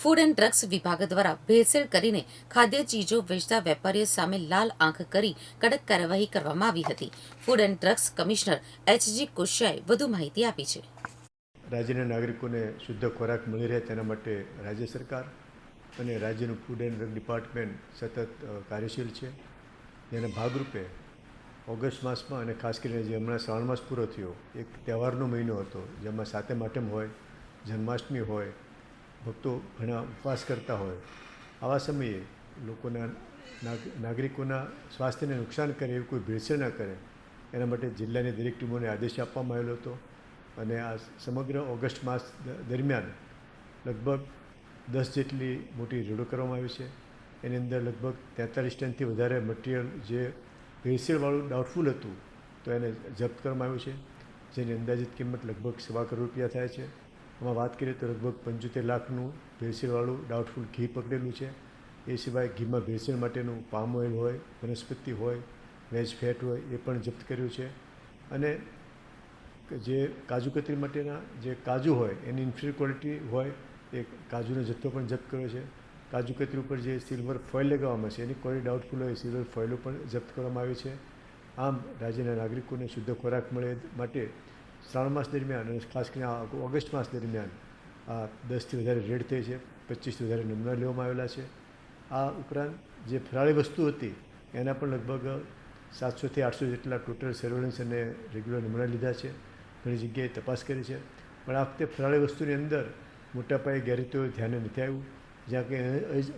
Food and drugs વિભાગ દ્વારા ભેળસેળ કરીને ખાદ્ય ચીજો વેચતા વેપારીઓ સામે લાલ આંખ કરી કડક કાર્યવાહી કરવામાં આવી હતી. Food and drugs commissioner H G કોશિયાએ વધુ માહિતી આપી છે. રાજ્યના નાગરિકોને શુદ્ધ ખોરાક મળી રહે તેના માટે રાજ્ય સરકાર અને રાજ્યનું ફૂડ એન્ડ ડ્રગ ડિપાર્ટમેન્ટ સતત કાર્યશીલ છે. જેના ભાગરૂપે ઓગસ્ટ માસમાં અને ખાસ કરીને જે હમણાં શ્રાવણ માસ પૂરો થયો, એક તહેવારનો મહિનો હતો, જેમાં સાતે માટેમ હોય, જન્માષ્ટમી હોય ભક્તો ઘણા ઉપવાસ કરતા હોય. આવા સમયે લોકોના નાગ- નાગરિકોના સ્વાસ્થ્યને નુકસાન કરે એવું કોઈ ભેળસેળ ન કરે. એના માટે જિલ્લાની દરેક ટીમોને આદેશ આપવામાં આવેલો હતો અને આ સમગ્ર ઓગસ્ટ માસ દરમિયાન લગભગ દસ જેટલી મોટી રેડો કરવામાં આવી છે. એની અંદર લગભગ તેતાલીસ ટનથી વધારે મટીરિયલ જે ભેળસેળવાળું ડાઉટફુલ હતું તો એને જપ્ત કરવામાં આવ્યું છે. જેની અંદાજિત કિંમત લગભગ સવા કરોડ રૂપિયા થાય છે. આમાં વાત કરીએ તો લગભગ પંચોતેર લાખનું ભેળસેળવાળું ડાઉટફુલ ઘી પકડેલું છે. એ સિવાય ઘીમાં ભેળસેળ માટેનું પામ ઓઇલ હોય, વનસ્પતિ હોય વેજ ફેટ હોય, એ પણ જપ્ત કર્યું છે. અને જે કાજુ કતરી માટેના જે કાજુ હોય, એની ઇન્ફિરિયર ક્વોલિટી હોય, એ કાજુનો જથ્થો પણ જપ્ત કર્યો છે. કાજુ કતરી ઉપર જે સિલ્વર ફોઇલ લગાવવામાં છે, એની ક્વોલિટી ડાઉટફુલ હોય સિલ્વર ફોઇલો પણ જપ્ત કરવામાં આવી છે. આમ રાજ્યના નાગરિકોને શુદ્ધ ખોરાક મળે માટે શ્રાવણ માસ દરમિયાન અને ખાસ કરીને ઓગસ્ટ માસ દરમિયાન આ દસથી વધારે રેડ થઈ છે પચીસથી વધારે નમૂના લેવામાં આવેલા છે. આ ઉપરાંત જે ફરાળી વસ્તુ હતી, એના પણ લગભગ સાતસોથી આઠસો જેટલા ટોટલ સર્વેલન્સ અને રેગ્યુલર નમૂના લીધા છે. ઘણી જગ્યાએ તપાસ કરી છે. પણ આ વખતે ફરાળી વસ્તુની અંદર મોટા પાયે ગેરરીતિઓ ધ્યાને નથી આવ્યું. જ્યાં કે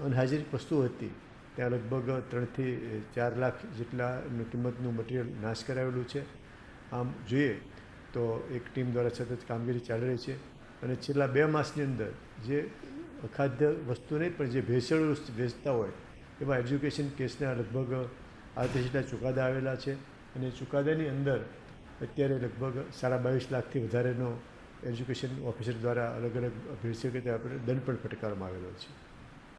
અનહાજરી વસ્તુઓ હતી, ત્યાં લગભગ ત્રણથી ચાર લાખ જેટલા કિંમતનું મટીરિયલ નાશ કરાવેલું છે. આમ જોઈએ તો એક ટીમ દ્વારા સતત કામગીરી ચાલી રહી છે. અને છેલ્લા બે માસની અંદર જે અખાદ્ય વસ્તુ નહીં, પણ જે ભેસળ વસ્તુ વેચતા હોય, એમાં એજ્યુકેશન કેસના લગભગ આડત્રીસ જેટલા ચુકાદા આવેલા છે. અને ચુકાદાની અંદર અત્યારે લગભગ સાડા બાવીસ લાખથી વધારેનો એજ્યુકેશન ઓફિસર દ્વારા અલગ અલગ ભેળસેળ આપણે દંડ પણ ફટકારવામાં આવેલો છે.